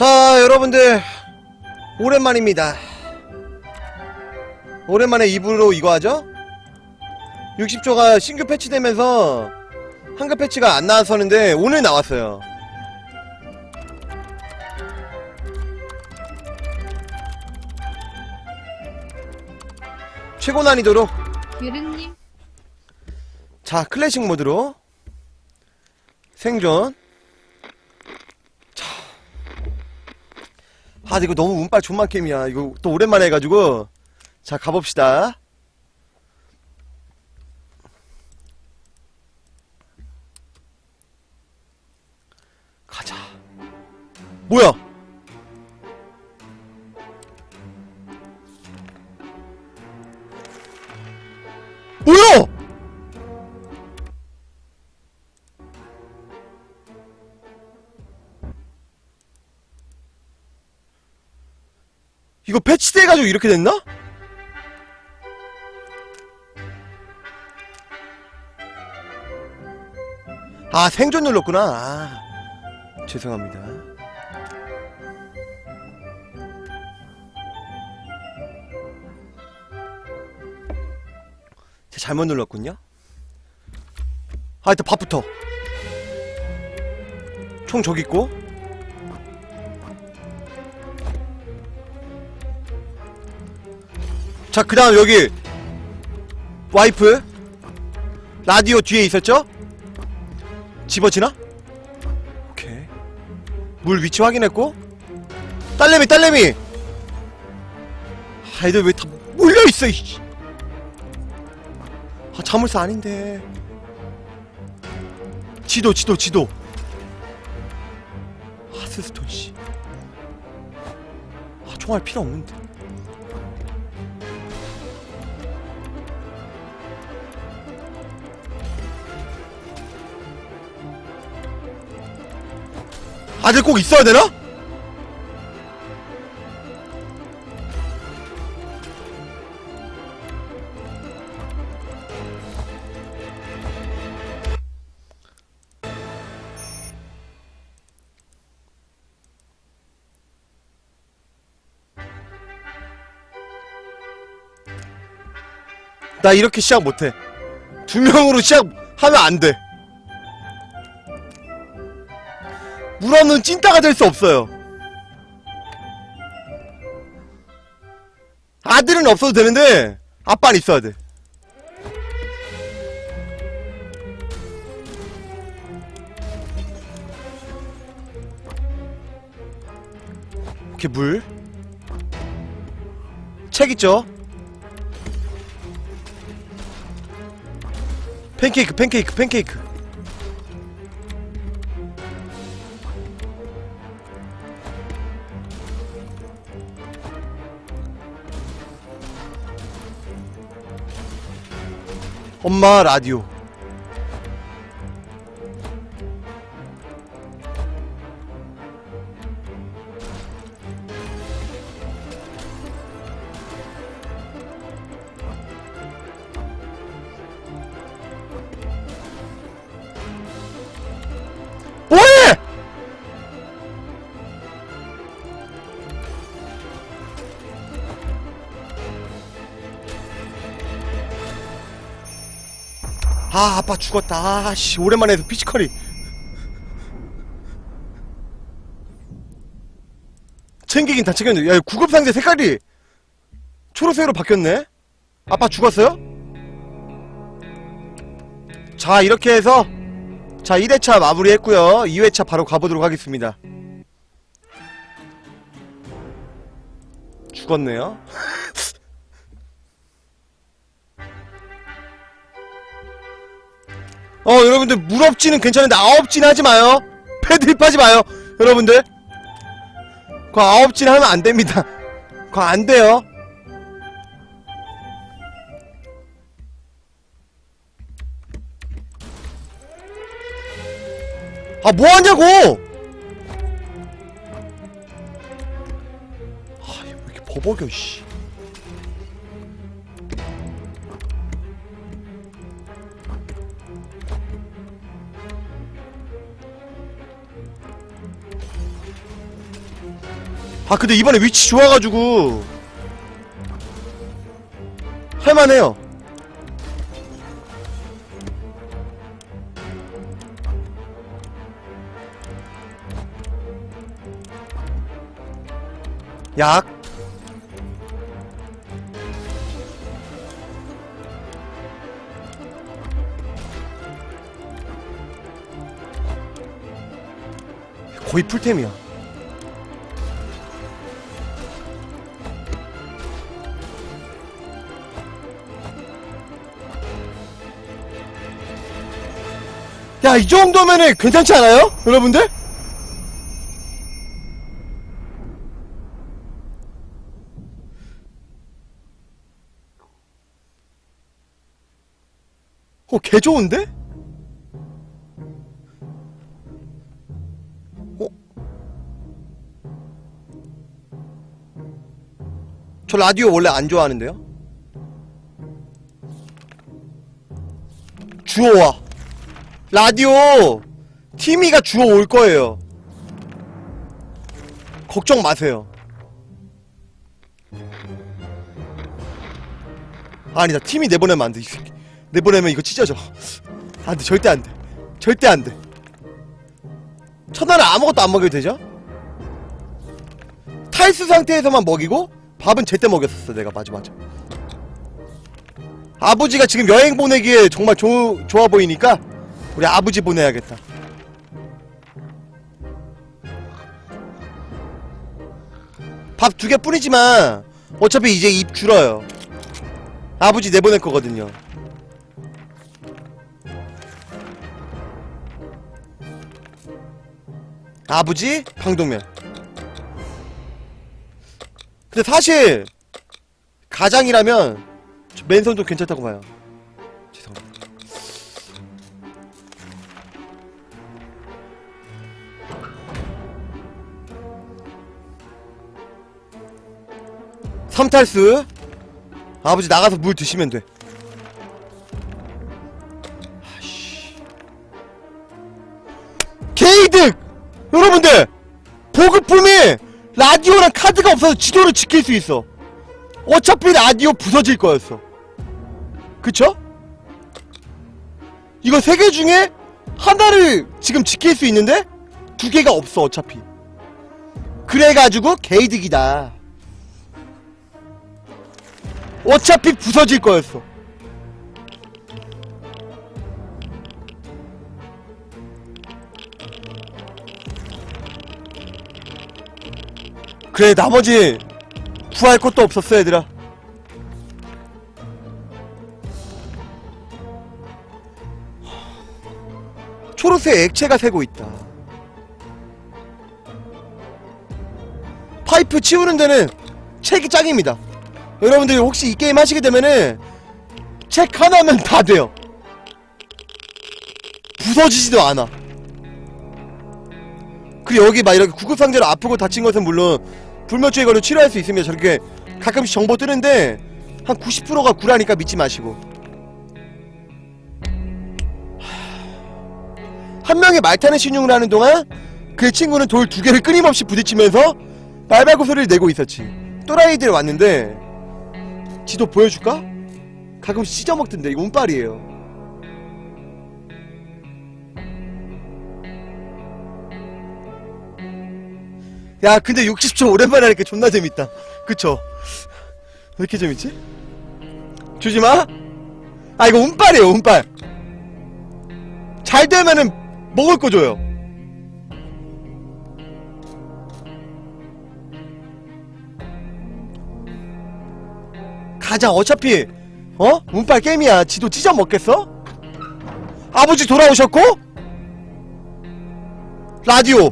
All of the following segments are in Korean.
자, 여러분들 오랜만입니다. 오랜만에 입으로 이거 하죠? 60조가 신규 패치되면서 한글 패치가 안 나왔었는데 오늘 나왔어요. 최고 난이도로 유릉님 자 클래식 모드로 생존 아 이거 너무 운빨 존맛 게임이야. 이거 또 오랜만에 해가지고. 자 가봅시다. 가자. 뭐야? 뭐야 이거 패치돼가지고 이렇게 됐나? 아 생존 눌렀구나. 아 죄송합니다. 제가 잘못 눌렀군요. 아 일단 밥부터. 총 저기 있고 자, 그 다음 여기 와이프 라디오 뒤에 있었죠? 집어지나? 오케이. 물 위치 확인했고. 딸내미 딸내미! 아 애들 왜 다 몰려있어 이씨. 아 자물쇠 아닌데. 지도 지도 지도. 하스스톤 씨아 총알 필요 없는데 아들 꼭 있어야 되나? 나 이렇게 시작 못해. 두 명으로 시작하면 안 돼. 물 없는 찐따가 될 수 없어요. 아들은 없어도 되는데 아빠는 있어야 돼. 이렇게 물. 책 있죠? 팬케이크, 팬케이크, 팬케이크. 엄마 라디오. 아 아빠 죽었다. 아씨 오랜만에 피지컬이. 챙기긴 다 챙겼는데 야 구급 상자 색깔이 초록색으로 바뀌었네? 아빠 죽었어요? 자 이렇게 해서 자 1회차 마무리했고요. 2회차 바로 가보도록 하겠습니다. 죽었네요 어 여러분들 물업지는 괜찮은데 아홉진 하지 마요. 패드립 하지 마요. 여러분들. 그 아홉진 하면 안 됩니다. 그거 안 돼요. 아 뭐하냐고! 아왜 이렇게 버벅여 씨 아 근데 이번에 위치 좋아가지고. 할만해요. 약. 거의 풀템이야 야, 이 정도면은 괜찮지 않아요? 여러분들? 어, 개 좋은데? 어? 저 라디오 원래 안 좋아하는데요? 주워와. 라디오 티미가 주워 올 거예요. 걱정 마세요. 아니다, 팀이 내보내면 안 돼. 내보내면 이거 찢어져. 안 돼, 절대 안 돼. 절대 안 돼. 첫날은 아무것도 안 먹여도 되죠? 탈수 상태에서만 먹이고 밥은 제때 먹였었어, 내가. 맞아, 맞아. 아버지가 지금 여행 보내기에 정말 조, 좋아 보이니까 우리 아버지 보내야겠다. 밥 두개 뿐이지만 어차피 이제 입 줄어요. 아버지 내보낼 거거든요. 아버지 강동면. 근데 사실 가장이라면 저 맨손도 괜찮다고 봐요. 삼탈스 아버지 나가서 물 드시면 돼. 아이씨. 게이득! 여러분들! 보급품이 라디오랑 카드가 없어서 지도를 지킬 수 있어. 어차피 라디오 부서질 거였어. 그쵸? 이거 세 개 중에 하나를 지금 지킬 수 있는데 두 개가 없어 어차피. 그래가지고 게이득이다 어차피 부서질 거였어. 그래 나머지 구할 것도 없었어 얘들아. 초록색 액체가 새고 있다. 파이프 치우는 데는 책이 짱입니다. 여러분들 혹시 이 게임 하시게 되면은 책 하나면 다 돼요. 부서지지도 않아. 그리고 여기 막 이렇게 구급상자로 아프고 다친 것은 물론 불면증에 걸려 치료할 수 있으며 저렇게 가끔씩 정보 뜨는데 한 90%가 구라니까 믿지 마시고. 한 명이 말 타는 신용을 하는 동안 그 친구는 돌 두 개를 끊임없이 부딪히면서 말발굽 소리를 내고 있었지. 또라이들 왔는데 지도 보여줄까? 가끔 찢어먹던데 이거 운빨이에요 야 근데 60초 오랜만에 하니까 존나 재밌다 그쵸? 왜 이렇게 재밌지? 주지마 아 이거 운빨이에요 운빨 잘 되면은 먹을 거 줘요 가자 어차피 어? 운빨 게임이야 지도 찢어 먹겠어? 아버지 돌아오셨고? 라디오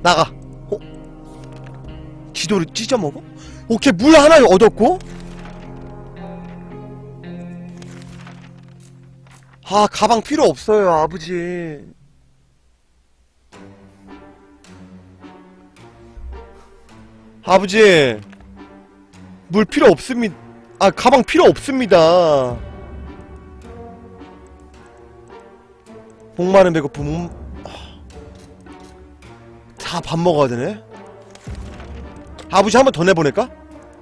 나가 어? 지도를 찢어 먹어? 오케이 물 하나 얻었고 아 가방 필요 없어요 아버지 아버지 물 필요 없습니다. 아, 가방 필요 없습니다. 목마른 배고픔. 다밥 먹어야 되네. 아버지 한 번 더 내보낼까?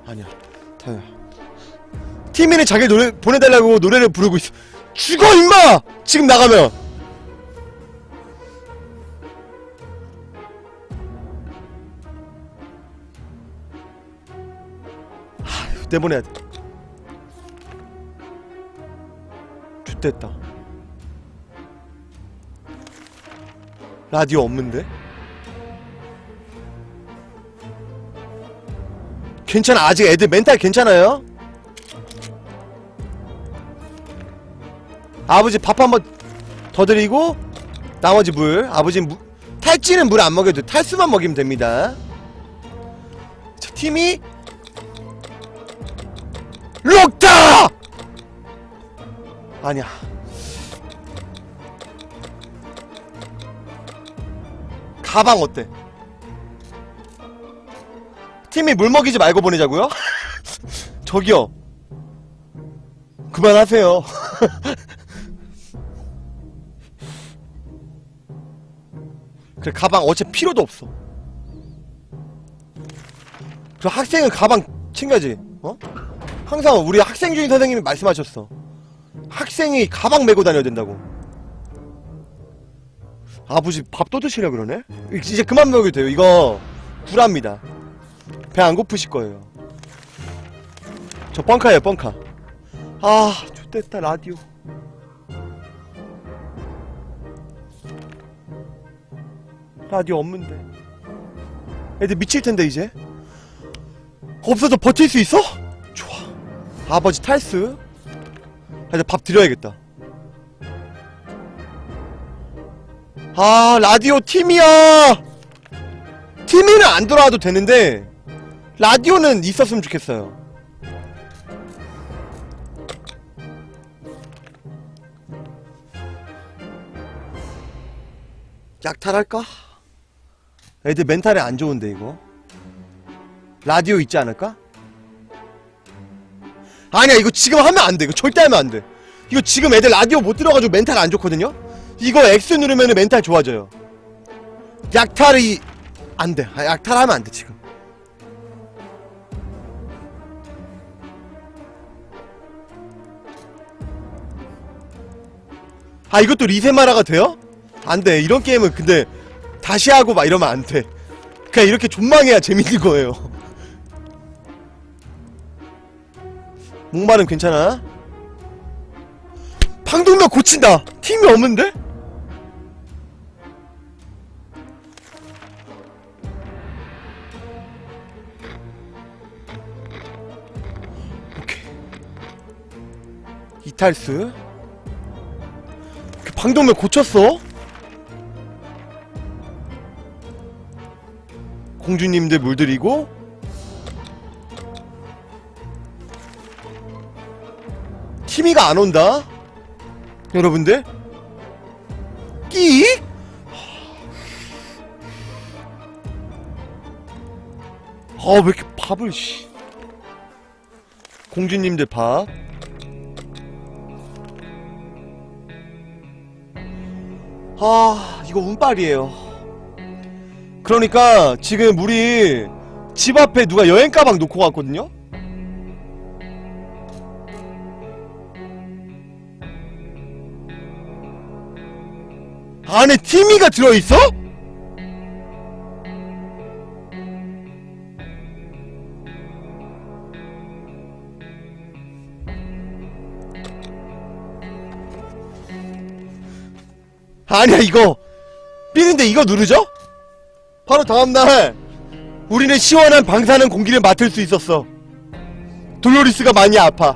아니야 타요야 티미는 자기 노래 보내달라고 노래를 부르고 있어 죽어 임마! 지금 나가면 내보내야 돼 X됐다 라디오 없는데? 괜찮아 아직 애들 멘탈 괜찮아요? 아버지 밥 한 번 더 드리고 나머지 물 아버지 무, 탈지는 물 안 먹여도 돼. 탈수만 먹이면 됩니다 자 팀이 아니야 가방 어때? 팀이 물 먹이지 말고 보내자고요? 저기요 그만하세요 그래 가방 어차피 필요도 없어 그 학생은 가방 챙겨야지 어? 항상 우리 학생 중인 선생님이 말씀하셨어 학생이 가방 메고 다녀야 된다고. 아버지 밥또 드시려 그러네? 이제 그만 먹여도 돼요. 이거 구랍니다. 배 안 고프실 거예요. 저 뻥카예요 뻥카. 아 좋됐다 라디오. 라디오 없는데. 애들 미칠 텐데 이제? 없어도 버틸 수 있어? 좋아. 아버지 탈스 이제 밥 드려야겠다 아 라디오 팀이야 팀이는 안 돌아와도 되는데 라디오는 있었으면 좋겠어요 약탈할까? 애들 멘탈이 안 좋은데 이거 라디오 있지 않을까? 아니야 이거 지금 하면 안돼. 이거 절대 하면 안돼. 이거 지금 애들 라디오 못 들어가지고 멘탈 안 좋거든요? 이거 X 누르면 멘탈 좋아져요. 약탈이 안돼. 아, 약탈하면 안돼 지금. 아 이것도 리세마라가 돼요? 안돼. 이런 게임은 근데 다시 하고 막 이러면 안돼. 그냥 이렇게 존망해야 재밌는 거예요 목마름 괜찮아? 방독면 고친다 팀이 없는데? 이탈스 그 방독면 고쳤어? 공주님들 물들이고 티미가 안 온다 여러분들 끼? 아왜 이렇게 밥을 씨 공주님들 밥 아, 이거 운빨이에요. 그러니까 지금 우리 집 앞에 누가 여행 가방 놓고 갔거든요? 안에 티미가 들어있어? 아니야 이거. 삐는데 이거 누르죠? 바로 다음날 우리는 시원한 방사능 공기를 맡을 수 있었어. 돌로리스가 많이 아파.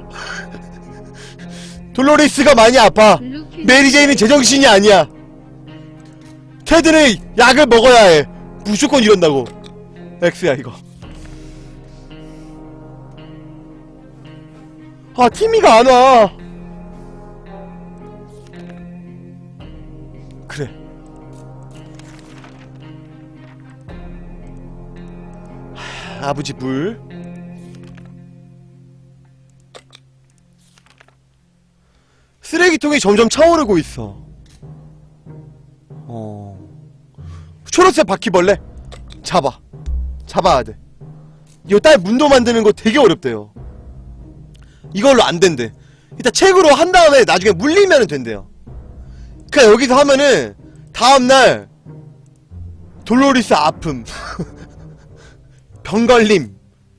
돌로리스가 많이 아파. 메리제이는 제정신이 아니야 테드는 약을 먹어야 해. 무조건 이런다고. X야 이거. 아 티미가 안 와. 그래. 하, 아버지 물 쓰레기통이 점점 차오르고 있어 어 초록색 바퀴벌레 잡아 잡아야 돼이딸 문도 만드는 거 되게 어렵대요. 이걸로 안 된대. 일단 책으로 한 다음에 나중에 물리면 된대요. 그냥 여기서 하면은 다음날 돌로리스 아픔, 병 걸림,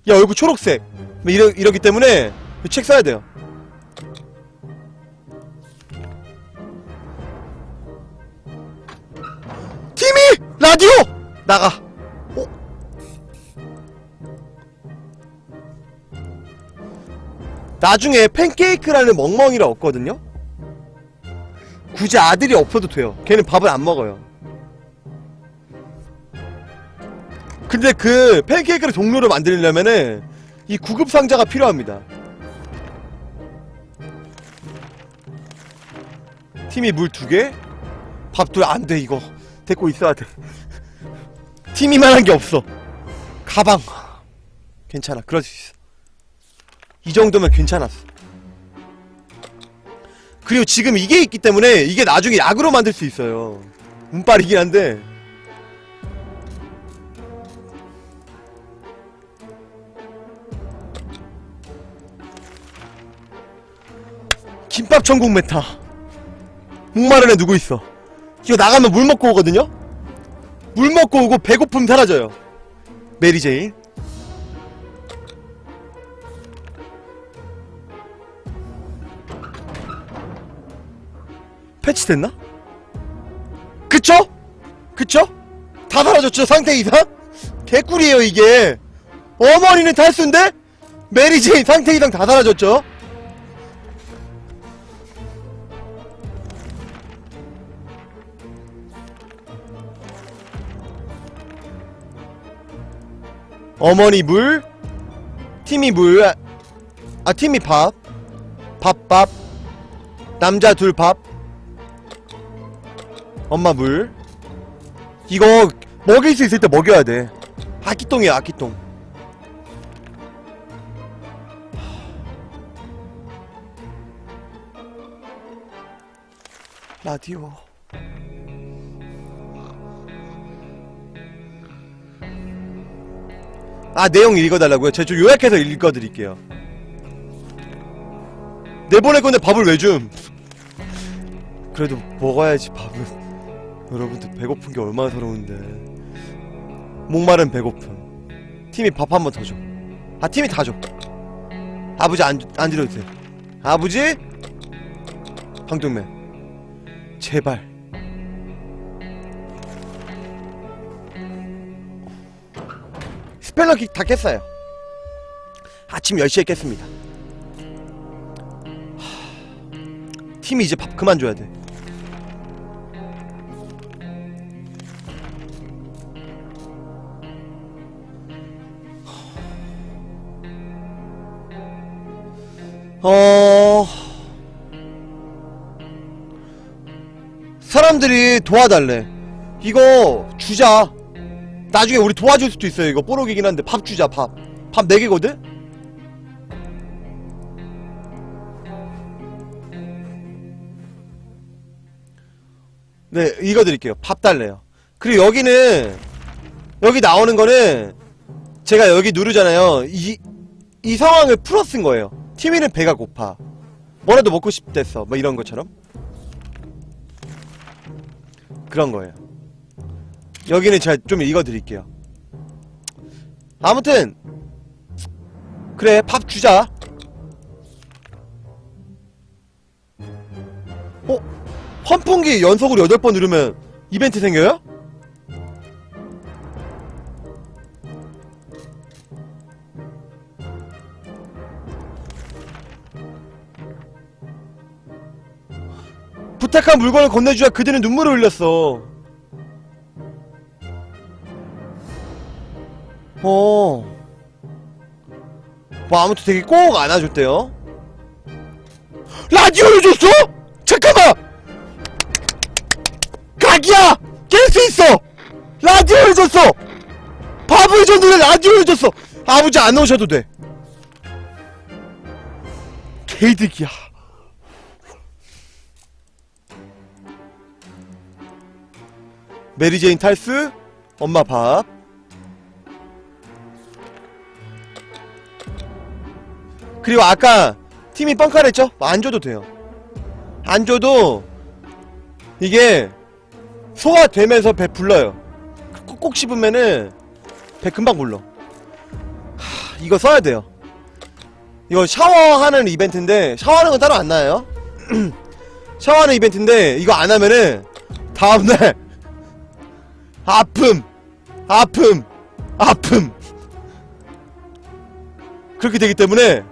야 얼굴 초록색 뭐 이러, 이러기 때문에 이책 써야 돼요. 팀이 라디오 나가. 어? 나중에 팬케이크라는 멍멍이라 없거든요. 굳이 아들이 없어도 돼요. 걔는 밥을 안 먹어요. 근데 그 팬케이크를 종류로 만들려면은 이 구급 상자가 필요합니다. 팀이 물 두 개, 밥둘안돼 이거 데리고 있어야 돼. 팀이만한 게 없어. 가방 괜찮아. 그럴 수 있어. 이 정도면 괜찮았어. 그리고 지금 이게 있기 때문에 이게 나중에 약으로 만들 수 있어요. 운빨이긴 한데. 김밥 천국 메타. 목마른 애 누구 있어? 이거 나가면 물 먹고 오거든요? 물 먹고 오고 배고픔 사라져요. 메리제인. 패치됐나? 그쵸? 그쵸? 다 사라졌죠 상태 이상? 개꿀이에요 이게 어머니는 탈수인데 메리제인 상태 이상 다 사라졌죠 어머니 물 팀이 물 아 팀이 밥 밥밥 남자 둘 밥 엄마 물. 이거 먹일 수 있을 때 먹여야 돼. 아기똥이야 아기똥 라디오 아 내용 읽어달라고요? 제가 좀 요약해서 읽어드릴게요 내보낼 건데 밥을 왜 줌? 그래도 먹어야지 밥은 여러분들 배고픈 게 얼마나 서러운데 목마른 배고픔 팀이 밥 한 번 더 줘. 아 팀이 다 줘. 아버지 안, 안 드려도 돼. 아버지? 황동맨 제발 스펠러킥 다 깼어요. 아침 10시에 깼습니다. 하... 팀이 이제 밥 그만 줘야 돼. 어... 사람들이 도와달래. 이거 주자. 나중에 우리 도와줄 수도 있어요. 이거 뽀록이긴 한데 밥 주자 밥. 밥 4개거든? 네, 이거 드릴게요. 밥 달래요. 그리고 여기는 여기 나오는 거는 제가 여기 누르잖아요. 이, 이 상황을 풀어 쓴 거예요. 티미는 배가 고파. 뭐라도 먹고 싶댔어. 뭐 이런 것처럼. 그런 거예요. 여기는 제가 좀 읽어드릴게요. 아무튼 그래 밥 주자. 어? 환풍기 연속으로 8번 누르면 이벤트 생겨요? 부탁한 물건을 건네주자 그들은 눈물을 흘렸어. 어. 뭐 아무튼 되게 꼭 안아줬대요. 라디오를 줬어? 잠깐만! 각이야! 깰 수 있어! 라디오를 줬어! 밥을 줬는데 라디오를 줬어! 아버지 안 오셔도 돼. 개이득이야. 메리제인 탈스, 엄마 밥. 그리고 아까 팀이 뻥카랬죠? 안 줘도 돼요. 안 줘도 이게 소화되면서 배 불러요. 꼭 꼭 씹으면은 배 금방 불러. 하, 이거 써야 돼요. 이거 샤워하는 이벤트인데 샤워하는 건 따로 안 나요. 샤워하는 이벤트인데 이거 안 하면은 다음날 아픔, 아픔, 아픔. 그렇게 되기 때문에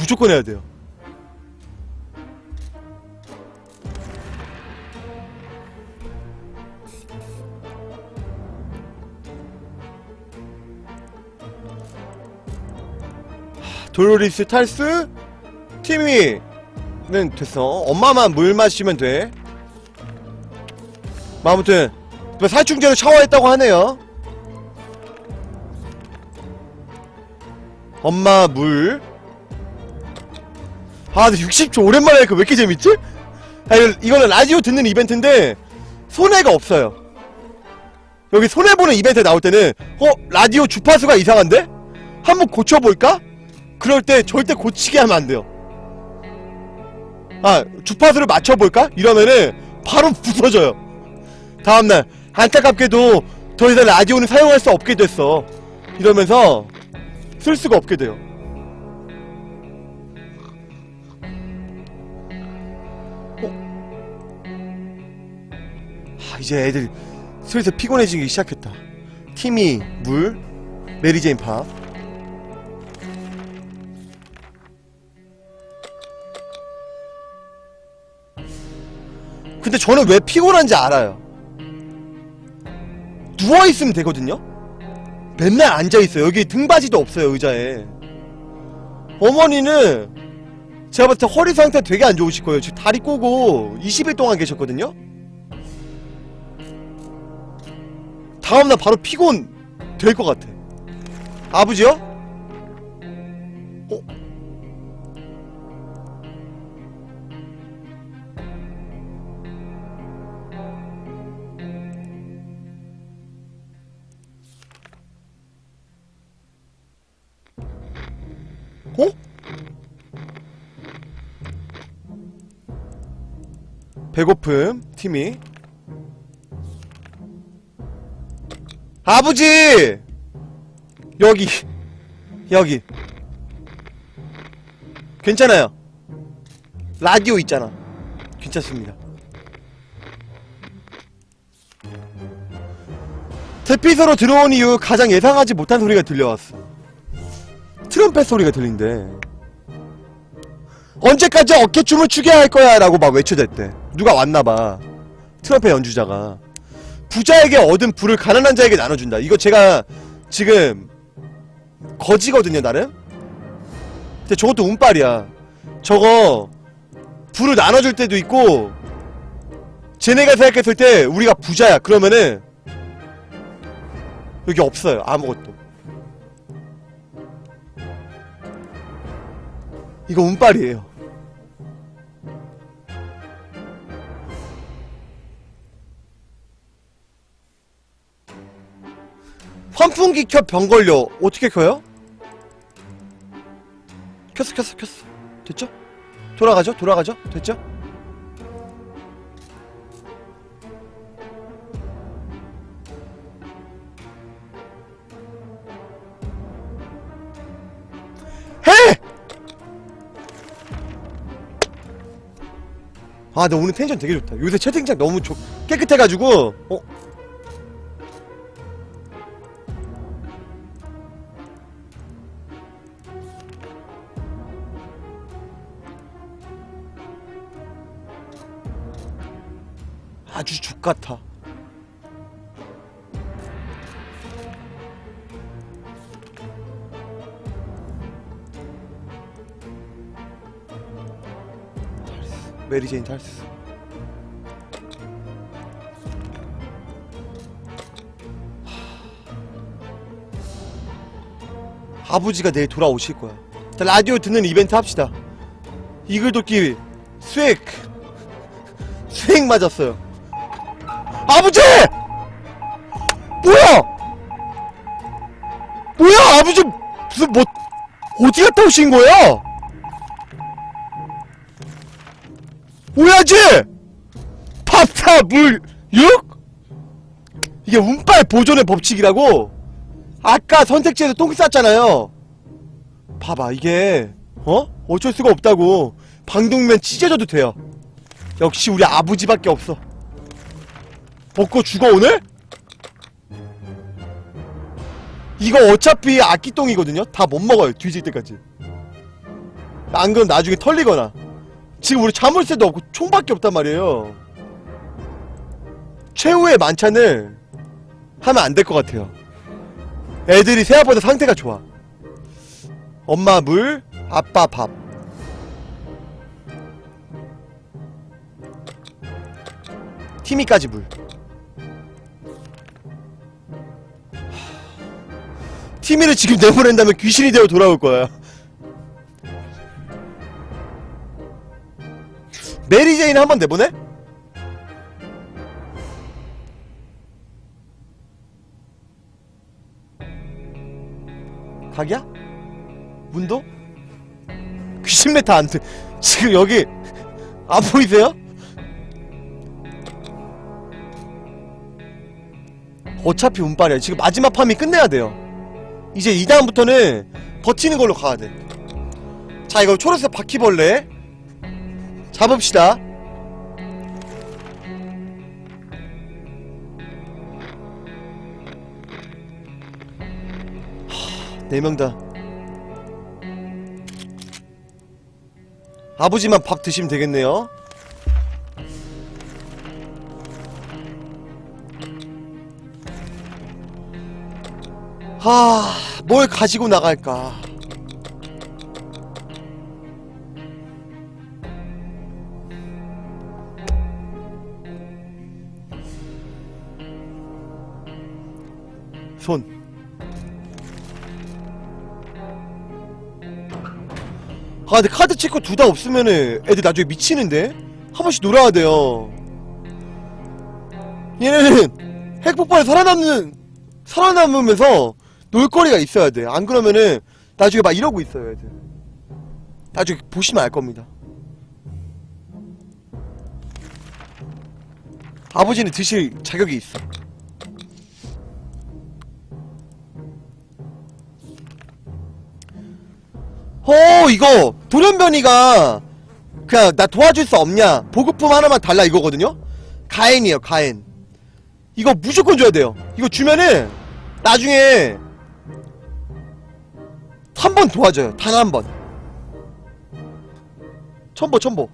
무조건 해야 돼요. 돌로리스 탈스 티미는 됐어. 엄마만 물 마시면 돼. 뭐 아무튼 뭐 살충 전에 샤워했다고 하네요. 엄마 물. 아, 근데 60초 오랜만에 하니까 왜 이렇게 재밌지? 아, 이거, 이거는 라디오 듣는 이벤트인데 손해가 없어요. 여기 손해 보는 이벤트 나올 때는 어 라디오 주파수가 이상한데? 한번 고쳐볼까? 그럴 때 절대 고치게 하면 안 돼요. 아 주파수를 맞춰볼까? 이러면은 바로 부서져요. 다음날 안타깝게도 더 이상 라디오는 사용할 수 없게 됐어. 이러면서 쓸 수가 없게 돼요. 아, 이제 애들 슬슬 피곤해지기 시작했다. 티미, 물, 메리제인 팝. 근데 저는 왜 피곤한지 알아요. 누워있으면 되거든요? 맨날 앉아있어요. 여기 등받이도 없어요, 의자에. 어머니는 제가 봤을 때 허리 상태 되게 안 좋으실 거예요. 지금 다리 꼬고 20일 동안 계셨거든요? 다음날 바로 피곤 될 것 같아. 아버지요? 어? 어? 배고픔 팀이 아버지! 여기 여기. 괜찮아요. 라디오 있잖아. 괜찮습니다. 대피소로 들어온 이후 가장 예상하지 못한 소리가 들려왔어. 트럼펫 소리가 들린대. 언제까지 어깨춤을 추게 할 거야 라고 막 외쳐댔대. 누가 왔나봐. 트럼펫 연주자가 부자에게 얻은 부를 가난한 자에게 나눠준다. 이거 제가 지금 거지거든요 나름? 근데 저것도 운빨이야. 저거 부를 나눠줄 때도 있고 쟤네가 생각했을 때 우리가 부자야. 그러면은 여기 없어요 아무것도. 이거 운빨이에요 환풍기 켜 병 걸려 어떻게 켜요? 켰어 켰어 켰어 됐죠? 돌아가죠 돌아가죠 됐죠? 해! 아, 나 오늘 텐션 되게 좋다. 요새 채팅창 너무 좋, 깨끗해가지고, 어? 아주 족같아. 메리제인 탈스. 하. 아버지가 내일 돌아오실 거야. 자, 라디오 듣는 이벤트 합시다. 이글 도끼 수액 수액 맞았어요. 아버지! 뭐야! 뭐야 아버지 무슨 뭐 어디 갔다 오신 거야? 오야지! 팝타 물 6? 이게 운빨 보존의 법칙이라고 아까 선택지에서 똥 쌌잖아요 봐봐 이게 어? 어쩔 수가 없다고 방독면 찢어져도 돼요 역시 우리 아버지밖에 없어 먹고 죽어 오늘? 이거 어차피 아끼똥이거든요? 다 못 먹어요 뒤질 때까지. 안 그럼 나중에 털리거나. 지금 우리 자물쇠도 없고 총밖에 없단 말이에요. 최후의 만찬을 하면 안 될 것 같아요. 애들이 생각보다 상태가 좋아. 엄마 물 아빠 밥. 티미까지 물 티미를 지금 내보낸다면 귀신이 되어 돌아올 거야 메리 제인 한번 내보내? 각이야? 문도? 귀신 메타 안 돼. 지금 여기 안 보이세요? 어차피 운빨이야. 지금 마지막 판이 끝내야 돼요. 이제 이 다음부터는 버티는 걸로 가야 돼. 자, 이거 초록색 바퀴벌레 잡읍시다. 네 명 다. 아버지만 밥 드시면 되겠네요. 하, 뭘 가지고 나갈까? 손. 아 근데 카드 체크 둘 다 없으면은 애들 나중에 미치는데 한 번씩 놀아야 돼요 얘네는 핵폭발에 살아남는 살아남으면서 놀거리가 있어야 돼 안 그러면은 나중에 막 이러고 있어요 애들 나중에 보시면 알 겁니다. 아버지는 드실 자격이 있어. 어 이거 돌연변이가 그냥 나 도와줄 수 없냐? 보급품 하나만 달라 이거거든요? 가엔이에요 가엔. 이거 무조건 줘야 돼요. 이거 주면은 나중에 한 번 도와줘요 단 한 번 첨보 첨보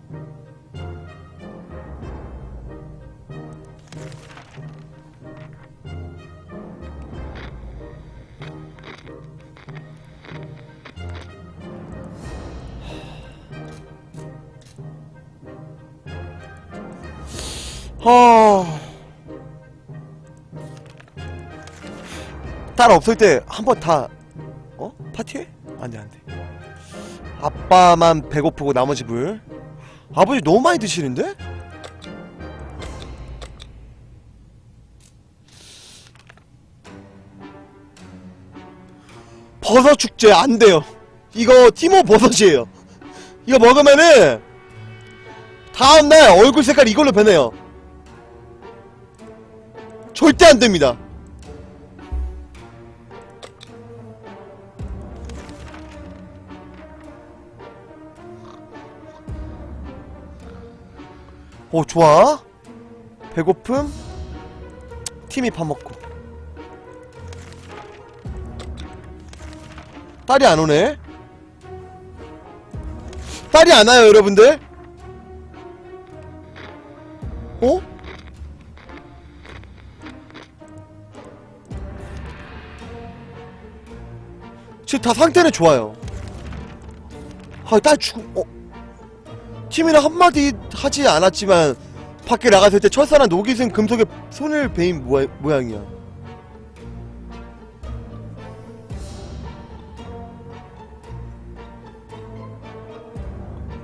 하... 딸 없을 때 한 번 다 어? 파티해? 안돼 안돼 아빠만 배고프고 나머지 물. 아버지 너무 많이 드시는데? 버섯 축제 안 돼요. 이거 티모 버섯이에요. 이거 먹으면은 다음날 얼굴 색깔 이걸로 변해요. 절대 안 됩니다. 오 좋아. 배고픔. 팀이 밥 먹고. 딸이 안 오네. 딸이 안 와요, 여러분들. 어? 지금 다 상태는 좋아요. 아, 딸 죽음, 어. 팀이랑 한마디 하지 않았지만, 밖에 나갔을 때 철사나 녹이 쓴 금속에 손을 베인 모야, 모양이야.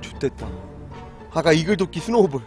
좋됐다. 아까 이글도끼 스노우볼.